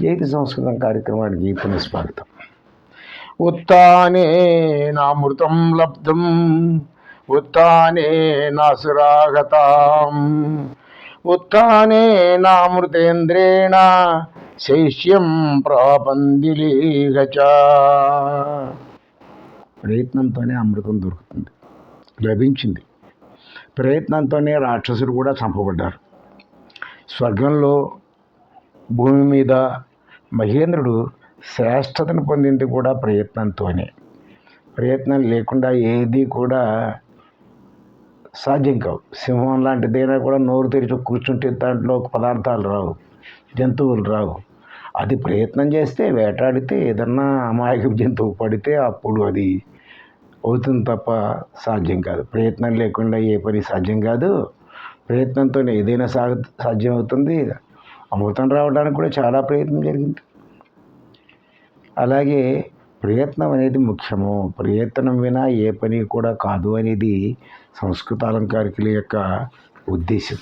జైతి సంస్కృతం కార్యక్రమానికి పునఃస్వాగతం ఉత్తానే నామృతం లబ్ధం ఉత్తానే నాసురాగతాం ఉత్తానే నామృతేంద్రేణ శైష్యం ప్రాపందిలీగచ. ప్రయత్నంతోనే అమృతం దొరుకుతుంది లభించింది. ప్రయత్నంతోనే రాక్షసులు కూడా చంపబడ్డారు. స్వర్గంలో భూమి మీద మహేంద్రుడు శ్రేష్టతను పొందింది కూడా ప్రయత్నంతోనే. ప్రయత్నం లేకుండా ఏది కూడా సాధ్యం కావు. సింహం లాంటిదైనా కూడా నోరు తెరిచి కూర్చుంటే దాంట్లో పదార్థాలు రావు జంతువులు రావు. అది ప్రయత్నం చేస్తే వేటాడితే ఏదన్నా అమాయక జంతువు పడితే అప్పుడు అది అవుతుంది తప్ప సాధ్యం కాదు. ప్రయత్నం లేకుండా ఏ పని సాధ్యం కాదు. ప్రయత్నంతోనే ఏదైనా సాగ సాధ్యం అవుతుంది అమృతం రావడానికి కూడా చాలా ప్రయత్నం జరిగింది. అలాగే ప్రయత్నం అనేది ముఖ్యము. ప్రయత్నం వినా ఏ పని కూడా కాదు అనేది సంస్కృత అలంకారికుల యొక్క ఉద్దేశం.